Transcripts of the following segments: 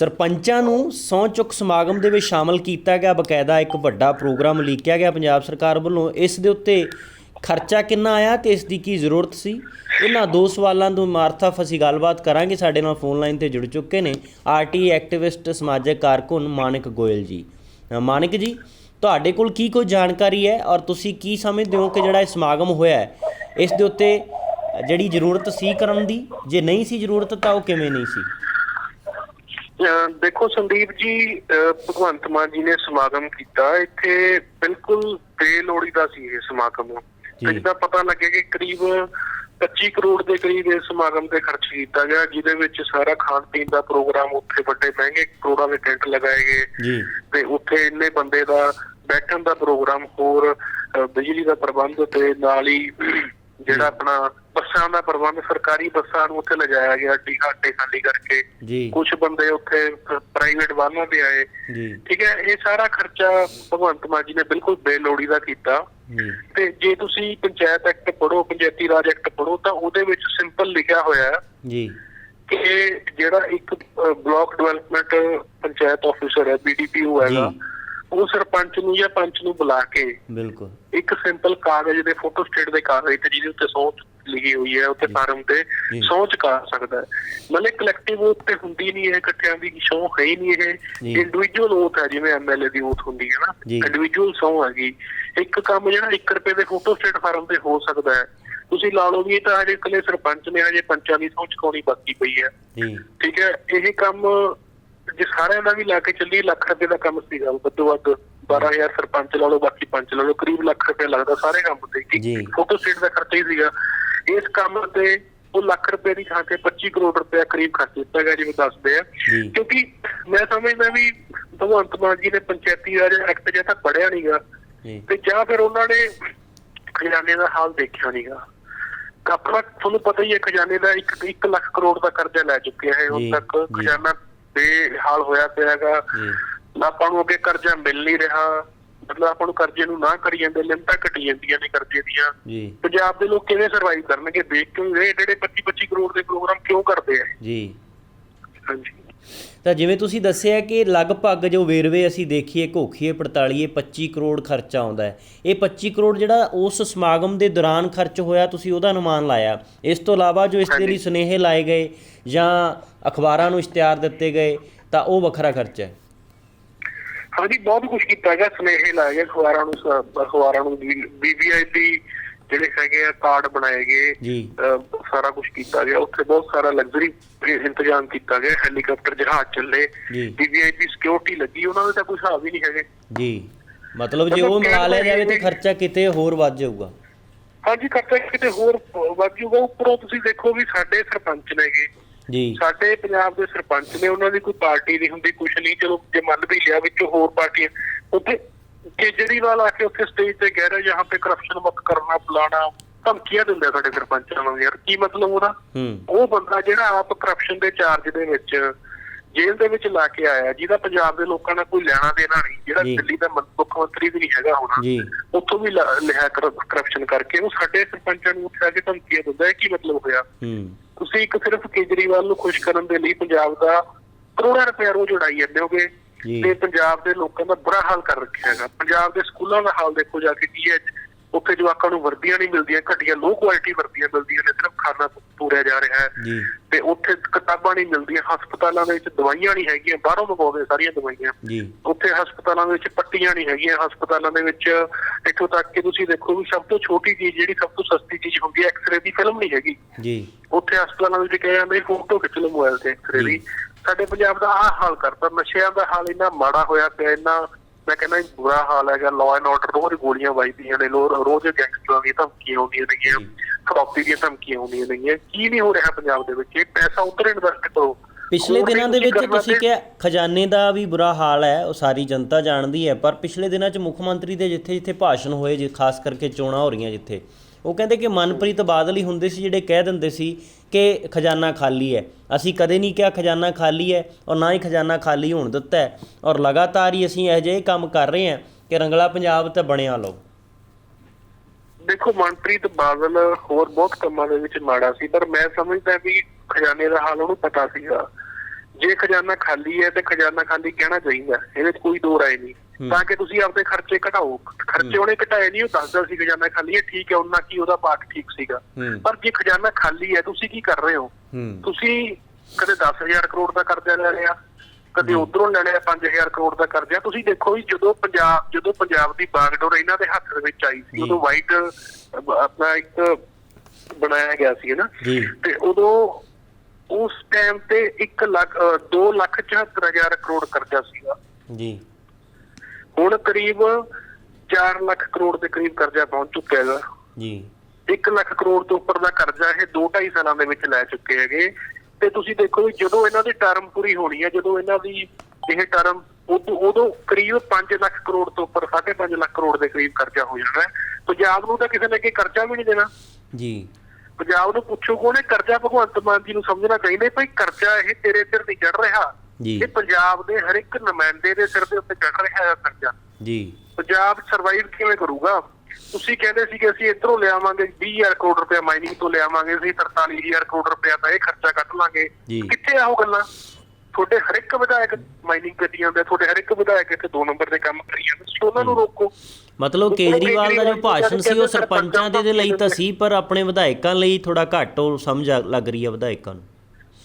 ਸਰਪੰਚਾਂ ਨੂੰ ਸਹੁੰ ਚੁੱਕ ਸਮਾਗਮ ਦੇ ਵਿੱਚ ਸ਼ਾਮਲ ਕੀਤਾ ਗਿਆ। ਬਕਾਇਦਾ ਇੱਕ ਵੱਡਾ ਪ੍ਰੋਗਰਾਮ ਲੀਕਿਆ ਗਿਆ। ਪੰਜਾਬ ਸਰਕਾਰ ਵੱਲੋਂ ਇਸ ਦੇ ਉੱਤੇ ਖਰਚਾ ਕਿੰਨਾ ਆਇਆ ਤੇ ਇਸ ਦੀ ਕੀ ਜ਼ਰੂਰਤ ਸੀ? ਇਹਨਾਂ ਦੋ ਸਵਾਲਾਂ ਤੋਂ ਮਾਰਥਾ ਫਸੀ ਗੱਲਬਾਤ ਕਰਾਂਗੇ। ਸਾਡੇ ਨਾਲ ਫੋਨ ਲਾਈਨ ਤੇ ਜੁੜ ਚੁੱਕੇ ਨੇ ਆਰਟੀ ਐਕਟਿਵਿਸਟ ਸਮਾਜਿਕ ਕਾਰਕੁਨ ਮਾਨਿਕ ਗੋਇਲ ਜੀ। ਮਾਨਿਕ ਜੀ, ਤੁਹਾਡੇ ਕੋਲ ਕੀ ਕੋਈ ਜਾਣਕਾਰੀ ਹੈ ਔਰ ਤੁਸੀਂ ਕੀ ਸਮਝਦੇ ਹੋ ਕਿ ਜਿਹੜਾ ਇਹ ਸਮਾਗਮ ਹੋਇਆ ਹੈ, ਇਸ ਦੇ ਉੱਤੇ ਜਿਹੜੀ ਜ਼ਰੂਰਤ ਸੀ ਕਰਨ ਦੀ? ਜੇ ਨਹੀਂ ਸੀ ਜ਼ਰੂਰਤ ਤਾਂ ਉਹ ਕਿਵੇਂ ਨਹੀਂ ਸੀ? ਦੇਖੋ ਸੰਦੀਪ ਜੀ ਭਗਵੰਤ ਮਾਨ ਜੀ ਨੇ ਸਮਾਗਮ ਕੀਤਾ। ਇੱਥੇ ਬਿਲਕੁਲ ਬੇਲੋੜੀ ਦਾ ਸੀ ਇਹ ਸਮਾਗਮ। ਜਿੱਦਾਂ ਪਤਾ ਲੱਗੇ ਕਿ ਕਰੀਬ 25 ਕਰੋੜ ਦੇ ਕਰੀਬ ਇਸ ਸਮਾਗਮ ਤੇ ਖਰਚ ਕੀਤਾ ਗਿਆ ਜਿਹਦੇ ਵਿੱਚ ਸਾਰਾ ਖਾਣ ਪੀਣ ਦਾ ਪ੍ਰੋਗਰਾਮ ਉੱਥੇ ਵੱਡੇ ਮਹਿੰਗੇ ਕਰੋੜਾਂ ਦੇ ਟੈਂਟ ਲਗਾਏ ਗਏ। ਜੀ। ਤੇ ਉੱਥੇ ਇੰਨੇ ਬੰਦੇ ਦਾ ਬੈਠਣ ਦਾ ਪ੍ਰੋਗਰਾਮ ਹੋਰ ਬਿਜਲੀ ਦਾ ਪ੍ਰਬੰਧ ਤੇ ਨਾਲ ਹੀ ਜਿਹੜਾ ਆਪਣਾ ਬੱਸਾਂ ਦਾ ਪ੍ਰਬੰਧ ਸਰਕਾਰੀ ਬੱਸਾਂ ਨੂੰ ਉੱਥੇ ਲਿਜਾਇਆ ਗਿਆ ਟਿਕਾਟੇ ਖਾਲੀ ਕਰਕੇ। ਕੁਝ ਬੰਦੇ ਉੱਥੇ ਪ੍ਰਾਈਵੇਟ ਵਾਹਨਾਂ ਤੇ ਆਏ। ਠੀਕ ਹੈ ਇਹ ਸਾਰਾ ਖਰਚਾ ਭਗਵੰਤ ਮਾਨ ਜੀ ਨੇ ਬਿਲਕੁਲ ਬੇਲੋੜੀ ਦਾ ਕੀਤਾ। ਤੇ ਜੇ ਤੁਸੀਂ ਪੰਚਾਇਤ ਐਕਟ ਪੜ੍ਹੋ ਪੰਚਾਇਤੀ ਰਾਜ ਐਕਟ ਪੜ੍ਹੋ ਤਾਂ ਉਹਦੇ ਵਿੱਚ ਸਿੰਪਲ ਲਿਖਿਆ ਹੋਇਆ ਹੈ ਜੀ। ਕਿ ਜਿਹੜਾ ਇੱਕ ਬਲਾਕ ਡਿਵੈਲਪਮੈਂਟ ਪੰਚਾਇਤ ਆਫੀਸਰ ਹੈ ਬੀਡੀਪੀਓ ਹੈਗਾ। ਉਹ ਸਰਪੰਚ ਨੂੰ ਜਾਂ ਪੰਚ ਨੂੰ ਬੁਲਾ ਕੇ ਬਿਲਕੁਲ। ਇੱਕ ਸਿੰਪਲ ਕਾਗਜ਼ ਦੇ ਫੋਟੋ ਸਟੇਟ ਦੇ ਕਾਗਜ਼ ਤੇ ਜਿਹਦੇ ਉੱਤੇ ਸੌਂਚ ਲਿਖੀ ਹੋਈ ਹੈ ਉੱਤੇ ਫਾਰਮ ਤੇ। ਸੌਂਚ ਕਰ ਸਕਦਾ ਹੈ। ਮਤਲਬ ਕਲੈਕਟਿਵ ਓਥ ਤੇ ਹੁੰਦੀ ਨਹੀਂ ਇਹ ਇਕੱਠਿਆਂ ਦੀ ਸੌਂ ਹੈ ਹੀ ਨਹੀਂ ਇਹ। ਇੰਡੀਵਿਜੂਅਲ ਓਥ ਹੈ ਜਿਵੇਂ ਐਮਐਲਏ ਦੀ ਓਥ ਹੁੰਦੀ ਹੈ ਨਾ। ਇੰਡੀਵਿਜੂਅਲ ਸੌਂ ਹੈਗੀ। ਇੱਕ ਕੰਮ ਜਿਹੜਾ 1 ਰੁਪਏ ਦੇ ਫੋਟੋ ਸਟੇਟ ਫਾਰਮ ਤੇ ਹੋ ਸਕਦਾ ਹੈ। ਤੁਸੀਂ ਲਾ ਲਓ ਵੀ ਇਹ ਤਾਂ ਹਜੇ ਇਕੱਲੇ ਸਰਪੰਚ ਨੇ ਹਜੇ ਪੰਚਾਂ ਦੀ ਸਹੁੰ ਚੁਕਾਉਣੀ ਬਾਕੀ ਪਈ ਹੈ। ਜੀ। ਠੀਕ ਹੈ ਇਹ ਕੰਮ ਜੇ ਸਾਰਿਆਂ ਦਾ ਵੀ ਲਾ ਕੇ ਚੱਲੀ ਲੱਖ ਰੁਪਏ ਦਾ ਕੰਮ ਸੀਗਾ ਵੱਧੋ ਵੱਧ। 12000 ਸਰਪੰਚ ਲਾ ਲਓ ਬਾਕੀ ਪੰਚ ਲਾ ਲਓ ਕਰੀਬ ਲੱਖ ਰੁਪਏ ਲੱਗਦਾ ਸਾਰੇ ਕੰਮ ਤੇ ਫੋਟੋ ਸਟੇਟ ਦਾ ਖਰਚਾ ਹੀ ਸੀਗਾ। ਇਸ ਕੰਮ ਤੇ ਉਹ ਲੱਖ ਰੁਪਏ ਦੀ ਥਾਂ ਤੇ 25 ਕਰੋੜ ਰੁਪਏ ਕਰੀਬ ਖਰਚ ਦਿੱਤਾ ਗਿਆ ਜਿਵੇਂ ਦੱਸਦੇ ਆ। ਕਿਉਂਕਿ ਮੈਂ ਸਮਝਦਾ ਵੀ ਭਗਵੰਤ ਮਾਨ ਜੀ ਨੇ ਪੰਚਾਇਤੀ ਰਾਜ ਐਕਟ ਜਿਹਾ ਤਾਂ ਪੜਿਆ ਨਹੀਂਗਾ ਤੇ ਜਾਂ ਫਿਰ ਉਹਨਾਂ ਨੇ ਖਜ਼ਾਨੇ ਦਾ ਹਾਲ ਦੇਖਿਆ ਨਹੀਂਗਾ ਆਪਣਾ ਤੁਹਾਨੂੰ ਪਤਾ ਹੀ ਹੈ ਖਜ਼ਾਨੇ ਦਾ 1 1 ਲੱਖ ਕਰੋੜ ਦਾ ਕਰਜ਼ਾ ਲੈ ਚੁੱਕਿਆ ਹੈ। ਹੁਣ ਤੱਕ। ਖਜ਼ਾਨਾ ਬੇਹਾਲ ਹੋਇਆ ਪਿਆ ਹੈਗਾ। ਜੀ। ਆਪਾਂ ਨੂੰ ਅੱਗੇ ਕਰਜ਼ਾ ਮਿਲ ਨਹੀਂ ਰਿਹਾ। ਮਤਲਬ ਆਪਾਂ ਨੂੰ ਕਰਜ਼ੇ ਨੂੰ ਨਾ ਕਰੀ ਜਾਂਦੇ ਲਿਮਟਾਂ ਘਟੀ ਜਾਂਦੀਆਂ ਨੇ ਕਰਜ਼ੇ ਦੀਆਂ। ਜੀ। ਪੰਜਾਬ ਦੇ ਲੋਕ ਕਿਵੇਂ ਸਰਵਾਈਵ ਕਰਨਗੇ? ਦੇਖ ਕਿਉਂ ਇਹ ਜਿਹੜੇ 25 25 ਕਰੋੜ ਦੇ ਪ੍ਰੋਗਰਾਮ ਕਿਉਂ ਕਰਦੇ ਆ? ਜੀ। ਹਾਂਜੀ। ਤਾਂ ਜਿਵੇਂ ਤੁਸੀਂ ਦੱਸਿਆ ਕਿ ਲਗਭਗ ਜੋ ਵੇਰਵੇ ਅਸੀਂ ਦੇਖੀਏ ਘੋਖੀਏ ਪੜਤਾਲੀਏ 25 ਕਰੋੜ ਖਰਚਾ ਆਉਂਦਾ ਹੈ। ਇਹ 25 ਕਰੋੜ ਜਿਹੜਾ ਉਸ ਸਮਾਗਮ ਦੇ ਦੌਰਾਨ ਖਰਚ ਹੋਇਆ ਤੁਸੀਂ ਉਹਦਾ ਅਨੁਮਾਨ ਲਾਇਆ। ਇਸ ਤੋਂ ਇਲਾਵਾ ਜੋ ਇਸ ਦੇ ਲਈ। ਸੁਨੇਹੇ ਲਾਏ ਗਏ ਜਾਂ ਅਖਬਾਰਾਂ ਨੂੰ ਇਸ਼ਤਿਹਾਰ ਦਿੱਤੇ ਗਏ ਤਾਂ ਉਹ ਵੱਖਰਾ ਖਰਚਾ ਹੈ। ਹਾਂਜੀ ਬਹੁਤ ਕੁਝ ਕੀਤਾ ਗਿਆ ਸੁਨੇਹੇ ਲਾਏ ਗਏ ਅਖਬਾਰਾਂ ਨੂੰ ਸ- ਅਖਬਾਰਾਂ ਨੂੰ ਬੀਬੀਆਈ ਦੀ ਜਿਹੜੇ ਹੈਗੇ ਆ ਕਾਰਡ ਬਣਾਏ ਗਏ ਜੀ। ਅਹ ਸਾਰਾ ਕੁਝ ਕੀਤਾ ਗਿਆ ਉੱਥੇ ਬਹੁਤ ਸਾਰਾ ਲਗਜ਼ਰੀ ਇੰਤਜ਼ਾਮ ਕੀਤਾ ਗਿਆ ਹੈਲੀਕਾਪਟਰ ਜਹਾਜ਼ ਚੱਲੇ ਜੀ। ਬੀਬੀਆਈ ਸਿਕਿਉਰਿਟੀ ਲੱਗੀ ਉਹਨਾਂ ਦੇ ਤਾਂ ਕੋਈ ਹਿਸਾਬ ਹੀ ਨਹੀਂ ਹੈਗੇ। ਜੀ। ਮਤਲਬ ਜੇ ਉਹ ਮਿਲਾ ਲਿਆ ਜਾਵੇ ਤੇ ਖਰਚਾ ਕਿਤੇ ਹੋਰ ਵੱਧ ਜਾਊਗਾ। ਹਾਂਜੀ ਖਰਚਾ ਕਿਤੇ ਹੋਰ ਵੱਧ ਜੂਗਾ ਉੱਪਰੋਂ ਤੁਸੀਂ ਦੇਖੋ ਵੀ ਸਾਡੇ ਸਰਪੰਚ ਨੇਗੇ ਜੀ। ਸਾਡੇ ਪੰਜਾਬ ਦੇ ਸਰਪੰਚ ਨੇ ਉਹਨਾਂ ਦੀ ਕੋਈ ਪਾਰਟੀ ਨਹੀਂ ਹੁੰਦੀ ਕੁਛ ਨਹੀਂ। ਚਲੋ ਜੇ ਮੰਨ ਵੀ ਲਿਆ ਵਿੱਚੋਂ ਹੋਰ ਪਾਰਟੀਆਂ। ਉੱਥੇ ਕੇਜਰੀਵਾਲ ਆ ਕੇ ਉੱਥੇ ਸਟੇਜ ਤੇ ਕਹਿ ਰਿਹਾ ਜਹਾਂ ਤੇ ਕਰਪਸ਼ਨ ਮਤ ਕਰਨਾ ਫਲਾਣਾ। ਧਮਕੀਆਂ ਦਿੰਦਾ ਸਾਡੇ ਸਰਪੰਚਾਂ ਨੂੰ ਯਾਰ ਕੀ ਮਤਲਬ ਉਹਦਾ? ਉਹ ਬੰਦਾ ਜਿਹੜਾ ਆਪ ਕਰਪਸ਼ਨ ਦੇ ਚਾਰਜ ਦੇ ਵਿੱਚ ਜੇਲ੍ਹ ਦੇ ਵਿੱਚ ਲਾ ਕੇ ਆਇਆ ਜਿਹਦਾ ਪੰਜਾਬ ਦੇ ਲੋਕਾਂ ਨਾਲ ਕੋਈ ਲੈਣਾ ਦੇਣਾ ਨਹੀਂ ਜਿਹੜਾ। ਦਿੱਲੀ ਦਾ ਮੁੱਖ ਮੰਤਰੀ ਵੀ ਨਹੀਂ ਹੈਗਾ ਹੁਣ ਉੱਥੋਂ ਵੀ ਲਿਆ ਕਰਪਸ਼ਨ ਕਰਕੇ ਉਹ ਸਾਡੇ ਸਰਪੰਚਾਂ ਨੂੰ ਉੱਥੇ ਆ ਕੇ ਧਮਕੀਆਂ ਦਿੰਦਾ ਹੈ ਕੀ ਮਤਲਬ ਹੋਇਆ? ਹੂੰ। ਤੁਸੀਂ ਇੱਕ ਸਿਰਫ ਕੇਜਰੀਵਾਲ ਨੂੰ ਖੁਸ਼ ਕਰਨ ਦੇ ਲਈ ਪੰਜਾਬ ਦਾ ਕਰੋੜਾਂ ਰੁਪਏ ਰੋਜ਼ ਉਡਾਈ ਜਾਂਦੇ ਹੋਗੇ। ਤੇ ਪੰਜਾਬ ਦੇ ਲੋਕਾਂ ਦਾ ਬੁਰਾ ਹਾਲ ਕਰ ਰੱਖਿਆ ਹੈਗਾ ਪੰਜਾਬ ਦੇ ਸਕੂਲਾਂ ਦਾ ਹਾਲ ਦੇਖੋ ਜਾ ਕੇ ਕੀ ਹੈ ਉੱਥੇ ਜਵਾਕਾਂ ਨੂੰ ਵਰਦੀਆਂ ਨਹੀਂ ਮਿਲਦੀਆਂ ਘਟੀਆਂ ਲੋ ਕੁਆਲਿਟੀ ਵਰਦੀਆਂ ਮਿਲਦੀਆਂ ਨੇ ਸਿਰਫ ਖਾਣਾ ਪੂਰਿਆ ਜਾ ਰਿਹਾ ਹੈ। ਤੇ ਉੱਥੇ ਕਿਤਾਬਾਂ ਨਹੀਂ ਮਿਲਦੀਆਂ ਹਸਪਤਾਲਾਂ ਦੇ ਵਿੱਚ ਦਵਾਈਆਂ ਨਹੀਂ ਹੈਗੀਆਂ ਬਾਹਰੋਂ ਮੰਗਵਾਉਂਦੇ ਸਾਰੀਆਂ ਦਵਾਈਆਂ। ਉੱਥੇ ਹਸਪਤਾਲਾਂ ਦੇ ਵਿੱਚ ਪੱਟੀਆਂ ਨਹੀਂ ਹੈਗੀਆਂ ਹਸਪਤਾਲਾਂ ਦੇ ਵਿੱਚ ਇੱਥੋਂ ਤੱਕ ਕਿ ਤੁਸੀਂ ਦੇਖੋ ਵੀ ਸਭ ਤੋਂ ਛੋਟੀ ਚੀਜ਼ ਜਿਹੜੀ ਸਭ ਤੋਂ ਸਸਤੀ ਚੀਜ਼ ਹੁੰਦੀ ਹੈ ਐਕਸ-ਰੇ ਦੀ ਫਿਲਮ ਨਹੀਂ ਹੈਗੀ। ਜੀ। ਉੱਥੇ ਹਸਪਤਾਲਾਂ ਵਿੱਚ ਕਿਹਾ ਜਾਂਦਾ ਫੋਟੋ ਖਿੱਚ ਲਓ ਮੋਬਾਈਲ ਤੇ ਐਕਸ-ਰੇ ਦੀ। ਸਾਡੇ ਪੰਜਾਬ ਦਾ ਆਹ ਹਾਲ ਕਰਤਾ ਨਸ਼ਿਆਂ ਦਾ ਹਾਲ ਇੰਨਾ ਮਾੜਾ ਹੋਇਆ ਪਿਆ ਇੰਨਾ ਮੈਂ ਕਹਿੰਦਾ ਬੁਰਾ ਹਾਲ ਹੈਗਾ ਲਾਅ ਐਂਡ ਆਰਡਰ ਰੋਜ਼ ਗੋਲੀਆਂ ਵੱਜਦੀਆਂ ਨੇ ਰੋਜ਼ ਗੈਂਗਸਟਰਾਂ ਦੀਆਂ ਧਮਕੀਆਂ ਆਉਂਦੀਆਂ ਨੇਗੀਆਂ। ਫਰੋਤੀ ਦੀਆਂ ਧਮਕੀਆਂ ਆਉਂਦੀਆਂ ਨੇਗੀਆਂ। ਕੀ ਨਹੀਂ ਹੋ ਰਿਹਾ ਪੰਜਾਬ ਦੇ ਵਿੱਚ? ਇਹ ਪੈਸਾ ਉੱਧਰ ਇਨਵੈਸਟ ਕਰੋ। ਪਿਛਲੇ ਦਿਨਾਂ ਦੇ ਵਿੱਚ ਤੁਸੀਂ ਕਿਹਾ ਖਜ਼ਾਨੇ ਦਾ ਵੀ ਬੁਰਾ ਹਾਲ ਹੈ ਉਹ ਸਾਰੀ ਜਨਤਾ ਜਾਣਦੀ ਹੈ ਪਰ ਪਿਛਲੇ ਦਿਨਾਂ 'ਚ ਮੁੱਖ ਮੰਤਰੀ ਦੇ ਜਿੱਥੇ ਜਿੱਥੇ ਭਾਸ਼ਣ ਹੋਏ ਜੀ ਖਾਸ ਕਰਕੇ ਚੋਣਾਂ ਹੋ ਰਹੀਆਂ ਜਿੱਥੇ ਉਹ ਕਹਿੰਦੇ ਕਿ ਮਨਪ੍ਰੀਤ ਬਾਦਲ ਹੀ ਹੁੰਦੇ ਸੀ ਜਿਹੜੇ ਕਹਿ ਦਿੰਦੇ ਸੀ ਕਿ ਖਜ਼ਾਨਾ ਖਾਲੀ ਹੈ। ਅਸੀਂ ਕਦੇ ਨਹੀਂ ਕਿਹਾ ਖਜ਼ਾਨਾ ਖਾਲੀ ਹੈ ਔਰ ਨਾ ਹੀ ਖਜ਼ਾਨਾ ਖਾਲੀ ਹੋਣ ਦਿੱਤਾ ਹੈ। ਔਰ ਲਗਾਤਾਰ ਹੀ ਅਸੀਂ ਇਹੋ ਜਿਹੇ ਕੰਮ ਕਰ ਰਹੇ ਹਾਂ ਕਿ ਰੰਗਲਾ ਪੰਜਾਬ ਤਾਂ ਬਣਿਆ ਲਓ। ਦੇਖੋ, ਮਨਪ੍ਰੀਤ ਬਾਦਲ ਹੋਰ ਬਹੁਤ ਕੰਮਾਂ ਦੇ ਵਿੱਚ ਮਾੜਾ ਸੀ, ਪਰ ਮੈਂ ਸਮਝਦਾ ਵੀ ਖਜ਼ਾਨੇ ਦਾ ਹਾਲ ਉਹਨੂੰ ਪਤਾ ਸੀਗਾ। ਜੇ ਖਜ਼ਾਨਾ ਖਾਲੀ ਹੈ ਤੇ ਖਜ਼ਾਨਾ ਖਾਲੀ ਕਹਿਣਾ ਚਾਹੀਦਾ, ਇਹਦੇ ਵਿੱਚ ਕੋਈ ਦੋ ਰਾਏ ਨਹੀਂ। ਤਾਂ ਕਿ ਤੁਸੀਂ ਆਪਦੇ ਖਰਚੇ ਘਟਾਓ। ਖਰਚੇ ਉਹਨੇ ਘਟਾਏ ਨਹੀਂ ਉਹ ਦੱਸਦਾ ਸੀ ਖਜ਼ਾਨਾ ਖਾਲੀ ਹੈ ਠੀਕ ਹੈ ਉਹਨਾਂ ਕੀ ਉਹਦਾ ਪਾਕ ਠੀਕ ਸੀਗਾ। ਪਰ ਜੇ ਖਜ਼ਾਨਾ ਖਾਲੀ ਹੈ ਤੁਸੀਂ ਕੀ ਕਰ ਰਹੇ ਹੋ? ਤੁਸੀਂ ਕਦੇ 10000 ਕਰੋੜ ਦਾ ਕਰਜ਼ਾ ਲੈ ਲਿਆ ਕਦੇ ਉਧਰੋਂ ਲੈ ਲਿਆ 5000 ਕਰੋੜ ਦਾ ਕਰਜ਼ਾ। ਤੁਸੀਂ ਦੇਖੋ ਵੀ ਜਦੋਂ ਪੰਜਾਬ ਜਦੋਂ ਪੰਜਾਬ ਦੀ ਬਾਗਡੋਰ ਇਹਨਾਂ ਦੇ ਹੱਥ ਦੇ ਵਿੱਚ ਆਈ ਸੀ। ਉਦੋਂ ਵਾਈਟ ਆਪਣਾ ਇੱਕ ਬਣਾਇਆ ਗਿਆ ਸੀ ਨਾ? ਤੇ ਉਦੋਂ ਉਸ ਟਾਈਮ ਤੇ 1 ਲੱਖ 2 ਲੱਖ 74000 ਕਰੋੜ ਕਰਜ਼ਾ ਸੀਗਾ। ਜੀ। ਹੁਣ ਕਰੀਬ 4 ਲੱਖ ਕਰੋੜ ਦੇ ਕਰੀਬ ਕਰਜ਼ਾ ਪਹੁੰਚ ਚੁੱਕਿਆ ਹੈਗਾ। ਜੀ। 1 ਲੱਖ ਕਰੋੜ ਤੋਂ ਉੱਪਰ ਦਾ ਕਰਜ਼ਾ ਇਹ 2.5 ਸਾਲਾਂ ਦੇ ਵਿੱਚ ਲੈ ਚੁੱਕੇ ਹੈਗੇ। ਤੇ ਤੁਸੀਂ ਦੇਖੋ ਵੀ ਜਦੋਂ ਇਹਨਾਂ ਦੀ ਟਰਮ ਪੂਰੀ ਹੋਣੀ ਹੈ ਜਦੋਂ ਇਹਨਾਂ ਦੀ ਇਹ ਟਰਮ ਉਦੋਂ ਉਦੋਂ ਕਰੀਬ 5 ਲੱਖ ਕਰੋੜ ਤੋਂ ਉੱਪਰ 5.5 ਲੱਖ ਕਰੋੜ ਦੇ ਕਰੀਬ ਕਰਜ਼ਾ ਹੋ ਜਾਣਾ ਹੈ। ਪੰਜਾਬ ਨੂੰ ਤਾਂ ਕਿਸੇ ਨੇ ਅੱਗੇ ਕਰਜ਼ਾ ਵੀ ਨਹੀਂ ਦੇਣਾ। ਜੀ। ਪੰਜਾਬ ਨੂੰ ਪੁੱਛੋ ਕੋਨੇ ਕਰਜ਼ਾ ਭਗਵੰਤ ਮਾਨ ਜੀ ਨੂੰ ਸਮਝਣਾ ਚਾਹੀਦਾ ਭਈ ਕਰਜ਼ਾ ਇਹ ਤੇਰੇ ਸਿਰ ਨਹੀਂ ਚੜ ਰਿਹਾ। ਜੀ। ਇਹ ਪੰਜਾਬ ਦੇ ਹਰ ਇੱਕ ਨੁਮਾਇੰਦੇ ਦੇ ਸਿਰ ਦੇ ਉੱਤੇ ਚੜ ਰਿਹਾ ਹੈ ਕਰਜ਼ਾ ਜੀ। ਪੰਜਾਬ ਸਰਵਾਈਵ ਕਿਵੇਂ ਕਰੂਗਾ? ਤੁਸੀਂ ਕਹਿੰਦੇ ਸੀ ਕਿ ਅਸੀਂ ਇਧਰੋਂ ਲਿਆਵਾਂਗੇ 20000 ਕਰੋੜ ਰੁਪਏ ਮਾਈਨਿੰਗ ਤੋਂ ਲਿਆਵਾਂਗੇ ਅਸੀਂ 43000 ਕਰੋੜ ਰੁਪਏ ਦਾ ਇਹ ਖਰਚਾ ਕੱਢ ਲਾਂਗੇ। ਕਿੱਥੇ ਆ ਉਹ ਗੱਲਾਂ? ਤੁਹਾਡੇ ਹਰ ਇੱਕ ਵਿਧਾਇਕ ਮਾਈਨਿੰਗ ਕਰੀ ਜਾਂਦੇ ਤੁਹਾਡੇ ਹਰ ਇੱਕ ਵਿਧਾਇਕ ਇੱਥੇ ਦੋ ਨੰਬਰ ਦੇ ਕੰਮ ਕਰੀ ਜਾਂਦੇ ਤੁਸੀਂ ਉਹਨਾਂ ਨੂੰ ਰੋਕੋ। ਮਤਲਬ ਕੇਜਰੀਵਾਲ ਦਾ ਜੋ ਭਾਸ਼ਣ ਸੀ ਉਹ ਸਰਪੰਚਾਂ ਦੇ ਲਈ ਤਾਂ ਸੀ ਪਰ ਆਪਣੇ ਵਿਧਾਇਕਾਂ ਲਈ ਥੋੜਾ ਘੱਟ ਉਹ ਸਮਝ ਲੱਗ ਰਹੀ ਹੈ ਵਿਧਾਇਕਾਂ ਨੂੰ।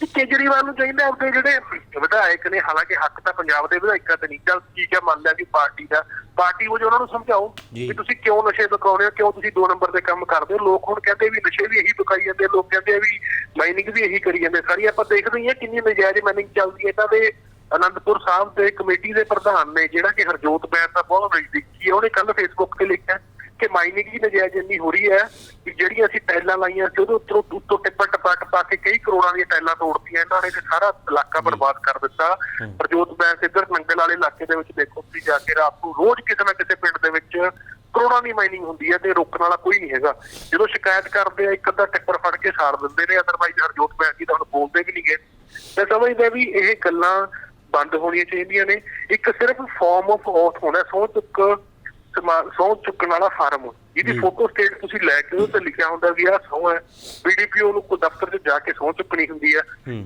ਕੇਜਰੀਵਾਲ ਨੂੰ ਚਾਹੀਦਾ ਆਪਣੇ ਜਿਹੜੇ ਵਿਧਾਇਕ ਨੇ ਹਾਲਾਂਕਿ ਹੱਕ ਤਾਂ ਪੰਜਾਬ ਦੇ ਵਿਧਾਇਕਾਂ ਤੇ ਨਹੀਂ ਚੱਲ ਠੀਕ ਹੈ ਮੰਨ ਲਿਆ ਕਿ ਪਾਰਟੀ ਦਾ ਪਾਰਟੀ ਉਹ ਉਹਨਾਂ ਨੂੰ ਸਮਝਾਓ। ਕਿ ਤੁਸੀਂ ਕਿਉਂ ਨਸ਼ੇ ਵਿਕਾਉਂਦੇ ਹੋ ਕਿਉਂ ਤੁਸੀਂ ਦੋ ਨੰਬਰ ਦੇ ਕੰਮ ਕਰਦੇ ਹੋ ਲੋਕ ਹੁਣ ਕਹਿੰਦੇ ਵੀ ਨਸ਼ੇ ਵੀ ਇਹੀ ਵਿਕਾਈ ਜਾਂਦੇ ਲੋਕ ਕਹਿੰਦੇ ਆ ਵੀ ਮਾਈਨਿੰਗ ਵੀ ਇਹੀ ਕਰੀ ਜਾਂਦੇ ਸਾਰੀ ਆਪਾਂ ਦੇਖਦੇ ਹੀ ਕਿੰਨੀ ਨਜਾਇਜ਼ ਮਾਈਨਿੰਗ ਚੱਲਦੀ ਹੈ। ਇਹਨਾਂ ਦੇ ਅਨੰਦਪੁਰ ਸਾਹਿਬ ਦੇ ਕਮੇਟੀ ਦੇ ਪ੍ਰਧਾਨ ਨੇ ਜਿਹੜਾ ਕਿ ਹਰਜੋਤ ਬੈਂਸ ਦਾ ਬਹੁਤ ਨਜ਼ਦੀਕੀ ਹੈ ਉਹਨੇ ਕੱਲ ਫੇਸਬੁੱਕ ਤੇ ਲਿਖਿਆ। ਕਿ ਮਾਈਨਿੰਗ ਦੀ ਨਜਾਇਜ਼ ਇੰਨੀ ਹੋ ਰਹੀ ਹੈ ਕਿ ਜਿਹੜੀਆਂ ਅਸੀਂ ਟਾਈਲਾਂ ਲਾਈਆਂ ਸੀ ਉਹਦੇ ਉੱਤੋਂ ਉੱਤੋਂ ਟਿੱਪਾ ਟਪਾ ਟਪਾ ਕੇ ਕਈ ਕਰੋੜਾਂ ਦੀਆਂ ਟਾਈਲਾਂ ਤੋੜਤੀਆਂ ਇਹਨਾਂ ਨੇ ਤੇ ਸਾਰਾ ਇਲਾਕਾ ਬਰਬਾਦ ਕਰ ਦਿੱਤਾ। ਹਮ। ਹਰਜੋਤ ਬੈਂਸ ਇੱਧਰ ਨੰਗਲ ਵਾਲੇ ਇਲਾਕੇ ਦੇ ਵਿੱਚ ਦੇਖੋ ਤੁਸੀਂ ਜਾ ਕੇ ਰਾਤ ਨੂੰ ਰੋਜ਼ ਕਿਸੇ ਨਾ ਕਿਸੇ ਪਿੰਡ ਦੇ ਵਿੱਚ ਕਰੋੜਾਂ ਦੀ ਮਾਈਨਿੰਗ ਹੁੰਦੀ ਹੈ ਤੇ ਰੋਕਣ ਵਾਲਾ ਕੋਈ ਨਹੀਂ ਹੈਗਾ। ਜਦੋਂ ਸ਼ਿਕਾਇਤ ਕਰਦੇ ਆ ਇੱਕ ਅੱਧਾ ਟਿੱਪਰ ਫੜ ਕੇ ਸਾੜ ਦਿੰਦੇ ਨੇ ਅਦਰਵਾਈਜ਼ ਹਰਜੋਤ ਬੈਂਸ ਜੀ ਤਾਂ ਹੁਣ ਬੋਲਦੇ ਵੀ ਨਹੀਂਗੇ। ਮੈਂ ਸਮਝਦਾ ਵੀ ਇਹ ਗੱਲਾਂ ਬੰਦ ਹੋਣੀਆਂ ਚਾਹੀਦੀਆਂ ਨੇ। ਇੱਕ ਸਿਰਫ ਫਾਰਮ ਆਫ ਔਥ ਹੋਣਾ ਸਹੁੰ ਚੁੱਕ ਸੌ ਚੁੱਕਣ ਵਾਲਾ ਫਾਰਮ ਜਿਹਦੀ ਜੀ। ਫੋਟੋ ਸਟੇਟ ਤੁਸੀਂ ਲੈ ਕੇ ਉਹ ਤੇ ਲਿਖਿਆ ਹੁੰਦਾ ਵੀ ਆਹ ਸਹੁੰ ਹੈ। ਬੀਡੀਪੀਓ ਨੂੰ ਕੋਈ ਦਫ਼ਤਰ 'ਚ ਜਾ ਕੇ ਸਹੁੰ ਚੁੱਕਣੀ ਹੁੰਦੀ ਹੈ।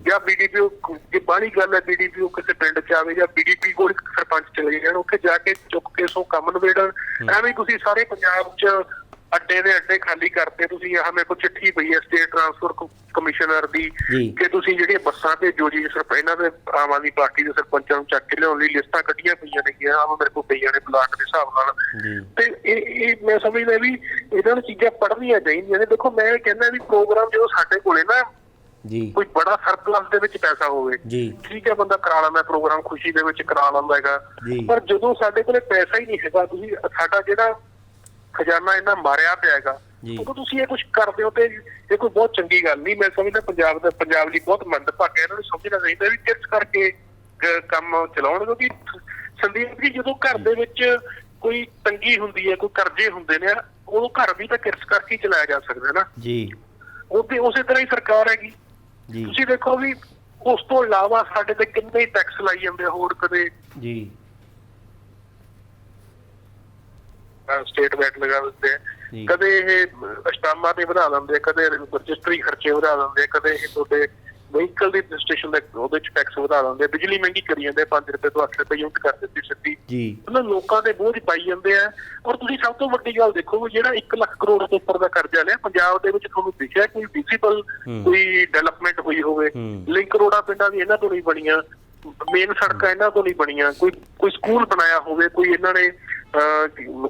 ਜਾਂ ਬੀਡੀਪੀਓ ਜੇ ਬਾਹਲੀ ਗੱਲ ਹੈ ਬੀਡੀਪੀਓ ਕਿਸੇ ਪਿੰਡ 'ਚ ਆਵੇ ਜਾਂ ਬੀਡੀਪੀ ਕੋਲ ਇੱਕ ਸਰਪੰਚ ਚਲੇ ਜਾਣ ਉੱਥੇ ਜਾ ਕੇ ਚੁੱਕ ਕੇ ਸੋ ਕੰਮ ਨਵੇੜਨ ਐਵੇਂ ਤੁਸੀਂ ਸਾਰੇ ਪੰਜਾਬ 'ਚ ਅੱਡੇ ਦੇ ਅੱਡੇ ਖਾਲੀ ਕਰਤੇ ਤੁਸੀਂ ਆਹ ਮੇਰੇ ਕੋਲ ਚਿੱਠੀ ਪਈ ਹੈ ਸਟੇਟ ਟਰਾਂਸਫਰ ਕਮਿਸ਼ਨਰ ਦੀ। ਕਿ ਤੁਸੀਂ ਜਿਹੜੀਆਂ ਬੱਸਾਂ ਤੇ ਜੋ ਜੀ ਸਰਪੰਚ ਇਹਨਾਂ ਦੇ ਆਮ ਆਦਮੀ ਪਾਰਟੀ ਦੇ ਸਰਪੰਚਾਂ ਨੂੰ ਚੱਕ ਕੇ ਲਿਆਉਣ ਲਈ ਲਿਸਟਾਂ ਕੱਢੀਆਂ ਪਈਆਂ ਨੇ ਆ ਮੇਰੇ ਕੋਲ ਪਈਆਂ ਨੇ ਬਲਾਕ ਦੇ ਹਿਸਾਬ ਨਾਲ। ਤੇ ਇਹ ਇਹ ਮੈਂ ਸਮਝਦਾ ਵੀ ਇਹਨਾਂ ਨੂੰ ਚੀਜ਼ਾਂ ਪੜ੍ਹਨੀਆਂ ਚਾਹੀਦੀਆਂ ਨੇ। ਦੇਖੋ ਮੈਂ ਇਹ ਕਹਿੰਦਾ ਵੀ ਪ੍ਰੋਗਰਾਮ ਜਦੋਂ ਸਾਡੇ ਕੋਲੇ ਨਾ ਜੀ। ਕੋਈ ਬੜਾ ਸਰਪਲਸ ਦੇ ਵਿੱਚ ਪੈਸਾ ਹੋਵੇ ਜੀ। ਠੀਕ ਹੈ ਬੰਦਾ ਕਰਾ ਲੈਂਦਾ ਪ੍ਰੋਗਰਾਮ ਖੁਸ਼ੀ ਦੇ ਵਿੱਚ ਕਰਾ ਲੈਂਦਾ ਹੈਗਾ। ਪਰ ਜਦੋਂ ਸਾਡੇ ਕੋਲੇ ਪੈਸਾ ਹੀ ਨਹੀਂ ਹੈਗਾ ਤੁਸੀਂ ਸਾਡਾ ਜਿਹੜਾ ਖਜ਼ਾਨਾ ਇੰਨਾ ਮਾਰਿਆ ਪਿਆ ਹੈਗਾ। ਜੀ। ਉਦੋਂ ਤੁਸੀਂ ਇਹ ਕੁਝ ਕਰਦੇ ਹੋ ਤੇ ਇਹ ਕੋਈ ਬਹੁਤ ਚੰਗੀ ਗੱਲ ਨਹੀਂ। ਮੈਂ ਸਮਝਦਾ ਪੰਜਾਬ ਦਾ ਪੰਜਾਬ ਲਈ ਬਹੁਤ ਮੰਦਭਾਗਾ ਹੈ। ਇਹਨਾਂ ਨੂੰ ਸਮਝਣਾ ਚਾਹੀਦਾ ਵੀ ਕਿਰਚ ਕਰਕੇ ਕ- ਕੰਮ ਚਲਾਉਣ ਕਿਉਂਕਿ ਸੰਦੀਪ ਜੀ ਜਦੋਂ ਘਰ ਦੇ ਵਿੱਚ ਕੋਈ ਤੰਗੀ ਹੁੰਦੀ ਹੈ ਕੋਈ ਕਰਜ਼ੇ ਹੁੰਦੇ ਨੇ ਉਦੋਂ ਘਰ ਵੀ ਤਾਂ ਕਿਰਚ ਕਰਕੇ ਹੀ ਚਲਾਇਆ ਜਾ ਸਕਦਾ ਨਾ। ਜੀ। ਉਹਦੇ ਉਸੇ ਤਰ੍ਹਾਂ ਹੀ ਸਰਕਾਰ ਹੈਗੀ। ਜੀ। ਤੁਸੀਂ ਦੇਖੋ ਵੀ ਉਸ ਤੋਂ ਇਲਾਵਾ ਸਾਡੇ ਤੇ ਕਿੰਨੇ ਟੈਕਸ ਲਾਈ ਜਾਂਦੇ ਆ ਹੋਰ ਕਦੇ ਜੀ। ਸਟੇਟ ਵੈਟ ਲਗਾ ਦਿੰਦੇ ਆ। ਕਦੇ ਇਹ ਅਸਟਾਮਾਂ ਤੇ ਵਧਾ ਦਿੰਦੇ ਆ ਕਦੇ ਰਜਿਸਟਰੀ ਖਰਚੇ ਵਧਾ ਦਿੰਦੇ ਆ ਕਦੇ ਇਹ ਤੁਹਾਡੇ ਵਹੀਕਲ ਦੀ ਰਜਿਸਟ੍ਰੇਸ਼ਨ ਦੇ ਉਹਦੇ ਚ ਟੈਕਸ ਵਧਾ ਦਿੰਦੇ ਬਿਜਲੀ ਮਹਿੰਗੀ ਕਰੀ ਜਾਂਦੇ ਆ 5 ਰੁਪਏ ਤੋਂ 8 ਰੁਪਏ ਯੂਨਿਟ ਕਰ ਦਿੱਤੀ ਸਿੱਧੀ। ਜੀ। ਉਹਨਾਂ ਲੋਕਾਂ ਦੇ ਬੋਝ ਪਾਈ ਜਾਂਦੇ ਆ। ਔਰ ਤੁਸੀਂ ਸਭ ਤੋਂ ਵੱਡੀ ਗੱਲ ਦੇਖੋ ਜਿਹੜਾ 1 ਲੱਖ ਕਰੋੜ ਤੋਂ ਉੱਪਰ ਦਾ ਕਰਜ਼ਾ ਲਿਆ ਪੰਜਾਬ ਦੇ ਵਿੱਚ ਤੁਹਾਨੂੰ ਦਿਖਿਆ ਕੋਈ ਵਿਜ਼ੀਬਲ। ਕੋਈ ਡਿਵੈਲਪਮੈਂਟ ਹੋਈ ਹੋਵੇ। ਲਿੰਕ ਰੋਡਾਂ ਪਿੰਡਾਂ ਦੀ ਇਹਨਾਂ ਤੋਂ ਨਹੀਂ ਬਣੀਆਂ। ਮੇਨ ਸੜਕਾਂ ਇਹਨਾਂ ਤੋਂ ਨਹੀਂ ਬਣੀਆਂ। ਕੋਈ ਕੋਈ ਸਕੂਲ ਬਣਾਇਆ ਹੋਵੇ ਕੋਈ ਇਹਨਾਂ ਨੇ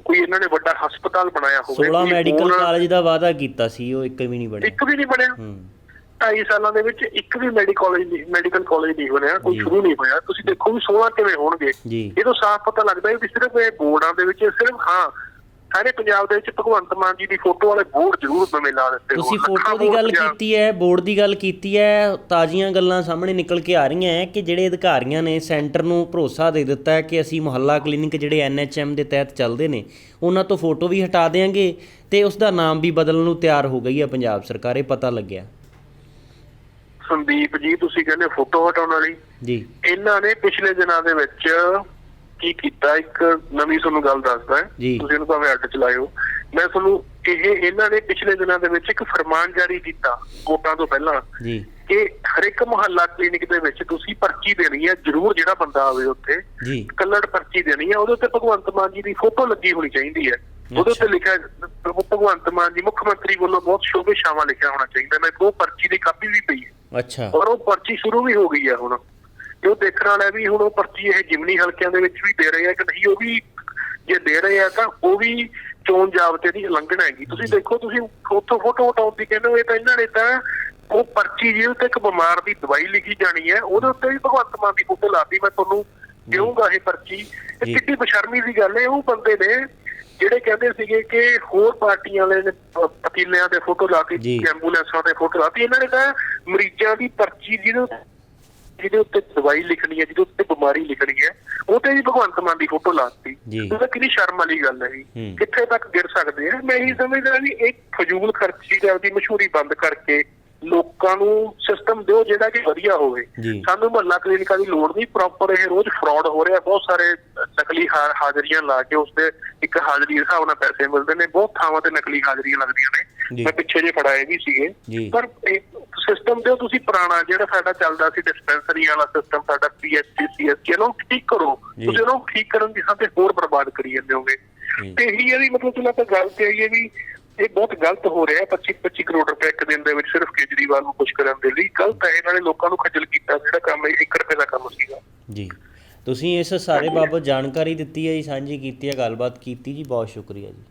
ਕੋਈ ਇਹਨਾਂ ਨੇ ਵੱਡਾ ਹਸਪਤਾਲ ਬਣਾਇਆ ਹੋਵੇ 16 ਕੋਈ ਮੈਡੀਕਲ ਕਾਲਜ ਦਾ ਵਾਅਦਾ ਕੀਤਾ ਸੀ ਉਹ ਇੱਕ ਵੀ ਨਹੀਂ ਬਣਿਆ। ਇੱਕ ਵੀ ਨਹੀਂ ਬਣਿਆ। ਹੂੰ। 2.5 ਸਾਲਾਂ ਦੇ ਵਿੱਚ ਇੱਕ ਵੀ ਮੈਡੀਕਲ ਮੈਡੀਕਲ ਕਾਲਜ ਨਹੀਂ ਬਣਿਆ ਕੋਈ। ਸ਼ੁਰੂ ਨਹੀਂ ਹੋਇਆ। ਤੁਸੀਂ ਦੇਖੋ ਵੀ 16 ਕਿਵੇਂ ਹੋਣਗੇ। ਇਹ ਤੋਂ ਸਾਫ਼ ਪਤਾ ਲੱਗਦਾ ਹੈ ਵੀ ਸਿਰਫ ਇਹ ਬੋਰਡਾਂ ਦੇ ਵਿੱਚ ਸਿਰਫ ਹਾਂ ਸਾਰੇ ਪੰਜਾਬ ਦੇ ਵਿੱਚ ਭਗਵੰਤ ਮਾਨ ਜੀ ਦੀ ਫੋਟੋ ਵਾਲੇ ਬੋਰਡ ਜ਼ਰੂਰ ਨਵੇਂ ਲਾ ਦਿੱਤੇ ਤੁਸੀਂ। ਫੋਟੋ ਦੀ ਗੱਲ ਕੀਤੀ ਹੈ ਬੋਰਡ ਦੀ ਗੱਲ ਕੀਤੀ ਹੈ ਤਾਜ਼ੀਆਂ ਗੱਲਾਂ ਸਾਹਮਣੇ ਨਿਕਲ ਕੇ ਆ ਰਹੀਆਂ ਹੈ ਕਿ ਜਿਹੜੇ ਅਧਿਕਾਰੀਆਂ ਨੇ ਸੈਂਟਰ ਨੂੰ ਭਰੋਸਾ ਦੇ ਦਿੱਤਾ ਹੈ ਕਿ ਅਸੀਂ ਮੁਹੱਲਾ ਕਲੀਨਿਕ ਜਿਹੜੇ ਐਨਐਚਐਮ ਦੇ ਤਹਿਤ ਚੱਲਦੇ ਨੇ ਉਹਨਾਂ ਤੋਂ ਫੋਟੋ ਵੀ ਹਟਾ ਦੇਾਂਗੇ ਤੇ ਉਸ ਦਾ ਨਾਮ ਵੀ ਬਦਲਣ ਨੂੰ ਤਿਆਰ ਹੋ ਗਈ ਹੈ ਪੰਜਾਬ ਸਰਕਾਰ ਇਹ ਪਤਾ ਲੱਗਿਆ। ਸੰਦੀਪ ਜੀ ਤੁਸੀਂ ਕਹਿੰਦੇ ਫੋਟੋ ਹਟਾਉਣ ਵਾਲੀ। ਜੀ। ਇਹਨਾਂ ਨੇ ਪਿਛਲੇ ਦਿਨਾਂ ਦੇ ਵਿੱਚ ਕੀ ਕੀਤਾ? ਇੱਕ ਨਵੀਂ ਤੁਹਾਨੂੰ ਗੱਲ ਦੱਸਦਾ। ਤੁਸੀਂ ਇਹਨੂੰ ਭਾਵੇਂ ਅੱਡ ਚਲਾਇਓ। ਮੈਂ ਤੁਹਾਨੂੰ ਇਹ ਇਹਨਾਂ ਨੇ ਪਿਛਲੇ ਦਿਨਾਂ ਦੇ ਵਿੱਚ ਇੱਕ ਫਰਮਾਨ ਜਾਰੀ ਕੀਤਾ ਵੋਟਾਂ ਤੋਂ ਪਹਿਲਾਂ। ਜੀ। ਕਿ ਹਰ ਇੱਕ ਮੁਹੱਲਾ ਕਲੀਨਿਕ ਦੇ ਵਿੱਚ ਤੁਸੀਂ ਪਰਚੀ ਦੇਣੀ ਹੈ ਜ਼ਰੂਰ ਜਿਹੜਾ ਬੰਦਾ ਆਵੇ ਉੱਥੇ ਜੀ। ਕਲਰਡ ਪਰਚੀ ਦੇਣੀ ਹੈ ਉਹਦੇ ਉੱਤੇ ਭਗਵੰਤ ਮਾਨ ਜੀ ਦੀ ਫੋਟੋ ਲੱਗੀ ਹੋਣੀ ਚਾਹੀਦੀ ਹੈ। ਉਹਦੇ। ਉੱਤੇ ਲਿਖਿਆ ਭਗਵੰਤ ਮਾਨ ਜੀ ਮੁੱਖ ਮੰਤਰੀ ਵੱਲੋਂ ਬਹੁਤ ਸ਼ੋਭੇ ਸ਼ਾਮਾ ਲਿਖਿਆ ਹੋਣਾ ਚਾਹੀਦਾ ਮੈਂ ਉਹ ਪਰਚੀ ਦੀ ਕਾਪੀ ਵੀ ਪਈ ਹੈ। ਅੱਛਾ। ਔਰ ਉਹ ਪਰਚੀ ਸ਼ੁਰੂ ਵੀ ਹੋ ਗਈ ਹੈ ਹੁਣ। ਤੇ ਉਹ ਦੇਖਣ ਵਾਲਾ ਵੀ ਹੁਣ ਉਹ ਪਰਚੀ ਇਹ ਜਿਮਨੀ ਹਲਕਿਆਂ ਦੇ ਵਿੱਚ ਵੀ ਦੇ ਰਹੇ ਆ ਕਿ ਨਹੀਂ ਉਹ ਵੀ ਜੇ ਦੇ ਰਹੇ ਆ ਤਾਂ ਉਹ ਵੀ ਚੋਣ ਜਾਬਤੇ ਦੀ ਉਲੰਘਣਾ ਹੈਗੀ ਤੁਸੀਂ ਦੇਖੋ ਤੁਸੀਂ ਉੱਥੋਂ ਫੋਟੋ ਉਟਾਉਣ ਦੀ ਕਹਿੰਦੇ ਹੋ ਇਹ ਤਾਂ ਇਹਨਾਂ ਨੇ ਤਾਂ ਉਹ ਪਰਚੀ ਜਿਹਦੇ ਉੱਤੇ ਇੱਕ ਬਿਮਾਰ ਦੀ ਦਵਾਈ ਲਿਖੀ ਜਾਣੀ ਹੈ ਉਹਦੇ ਉੱਤੇ ਵੀ ਭਗਵੰਤ ਮਾਨ ਦੀ ਫੋਟੋ ਲਾਤੀ ਮੈਂ ਤੁਹਾਨੂੰ ਦੇਵਾਂਗਾ ਇਹ ਪਰਚੀ ਇਹ। ਕਿੰਨੀ ਬਸ਼ਰਮੀ ਦੀ ਗੱਲ ਹੈ ਉਹ ਬੰਦੇ ਨੇ ਜਿਹੜੇ ਕਹਿੰਦੇ ਸੀਗੇ ਕਿ ਹੋਰ ਪਾਰਟੀਆਂ ਵਾਲੇ ਨੇ ਵਕੀਲਿਆਂ ਦੇ ਫੋਟੋ ਲਾ ਕੇ। ਐਂਬੂਲੈਂਸਾਂ ਤੇ ਫੋਟੋ ਲਾਤੀ ਇਹਨਾਂ ਨੇ ਤਾਂ ਮਰੀਜ਼ਾਂ ਦੀ ਪਰਚੀ ਜਿਹਦੇ ਜਿਹਦੇ ਉੱਤੇ ਦਵਾਈ ਲਿਖਣੀ ਹੈ ਜਿਹਦੇ ਉੱਤੇ ਬਿਮਾਰੀ ਲਿਖਣੀ ਹੈ ਉਹ ਤੇ ਵੀ ਭਗਵੰਤ ਮਾਨ ਦੀ ਫੋਟੋ ਲਾਤੀ ਜੀ। ਉਹ ਤਾਂ ਕਿੰਨੀ ਸ਼ਰਮ ਵਾਲੀ ਗੱਲ ਹੈ ਜੀ। ਕਿੱਥੇ ਤੱਕ ਗਿਰ ਸਕਦੇ ਆ ਮੈਂ ਇਹੀ ਸਮਝਦਾ ਵੀ ਇਹ ਫਜ਼ੂਲ ਖਰਚੀ ਦਾ ਦੀ ਮਸ਼ਹੂਰੀ ਬੰਦ ਕਰਕੇ ਲੋਕਾਂ ਨੂੰ ਸਿਸਟਮ ਦਿਓ ਜਿਹੜਾ ਕਿ ਵਧੀਆ ਹੋਵੇ ਜੀ। ਸਾਨੂੰ ਮਹੱਲਾ ਕਲੀਨਿਕਾਂ ਦੀ ਲੋੜ ਨਹੀਂ ਪ੍ਰੋਪਰ ਇਹ ਰੋਜ਼ ਫਰਾਡ ਹੋ ਰਿਹਾ ਬਹੁਤ ਸਾਰੇ ਨਕਲੀ ਹਾਜ਼ਰੀਆਂ ਲਾ ਕੇ ਉਸ ਤੇ ਇੱਕ ਹਾਜ਼ਰੀ ਦੇ ਹਿਸਾਬ ਨਾਲ ਪੈਸੇ ਮਿਲਦੇ ਨੇ ਬਹੁਤ ਥਾਵਾਂ ਤੇ ਨਕਲੀ ਹਾਜ਼ਰੀਆਂ ਲੱਗਦੀਆਂ ਜੀ। ਨੇ ਮੈਂ ਪਿੱਛੇ ਜੇ ਫੜਾਏ ਵੀ। ਸੀਗੇ। ਪਰ ਸਿਸਟਮ ਦਿਓ ਤੁਸੀਂ ਪੁਰਾਣਾ ਜਿਹੜਾ ਸਾਡਾ ਚੱਲਦਾ ਸੀ ਡਿਸਪੈਂਸਰੀ ਵਾਲਾ ਸਿਸਟਮ ਸਾਡਾ ਪੀਐਚਸੀ ਸੀਐਸਕੇ ਨੂੰ ਠੀਕ ਕਰੋ। ਤੁਸੀਂ ਉਹਨੂੰ ਠੀਕ ਕਰਨ ਦੀ ਥਾਂ ਤੇ ਹੋਰ ਬਰਬਾਦ ਕਰੀ ਜਾਂਦੇ ਹੋਗੇ। ਤੇ ਇਹੀ ਹੈ ਵੀ ਮਤਲਬ ਚਲੋ ਆਪਾਂ ਗੱਲ ਤੇ ਆਈਏ ਵੀ ਇਹ ਬਹੁਤ ਗਲਤ ਹੋ ਰਿਹਾ 25 25 ਕਰੋੜ ਰੁਪਏ ਇੱਕ ਦਿਨ ਦੇ ਵਿੱਚ ਸਿਰਫ ਕੇਜਰੀਵਾਲ ਨੂੰ ਖੁਸ਼ ਕਰਨ ਦੇ ਲਈ। ਗਲਤ ਹੈ ਇਹਨਾਂ ਨੇ ਲੋਕਾਂ ਨੂੰ ਖੱਜਲ ਕੀਤਾ ਜਿਹੜਾ ਕੰਮ 1 ਰੁਪਏ ਦਾ ਕੰਮ ਸੀਗਾ। ਜੀ। ਤੁਸੀਂ ਇਸ ਸਾਰੇ ਬਾਬਤ ਜਾਣਕਾਰੀ ਦਿੱਤੀ ਹੈ ਜੀ ਸਾਂਝੀ ਕੀਤੀ ਹੈ ਗੱਲਬਾਤ ਕੀਤੀ ਜੀ ਬਹੁਤ ਸ਼ੁਕਰੀਆ ਜੀ।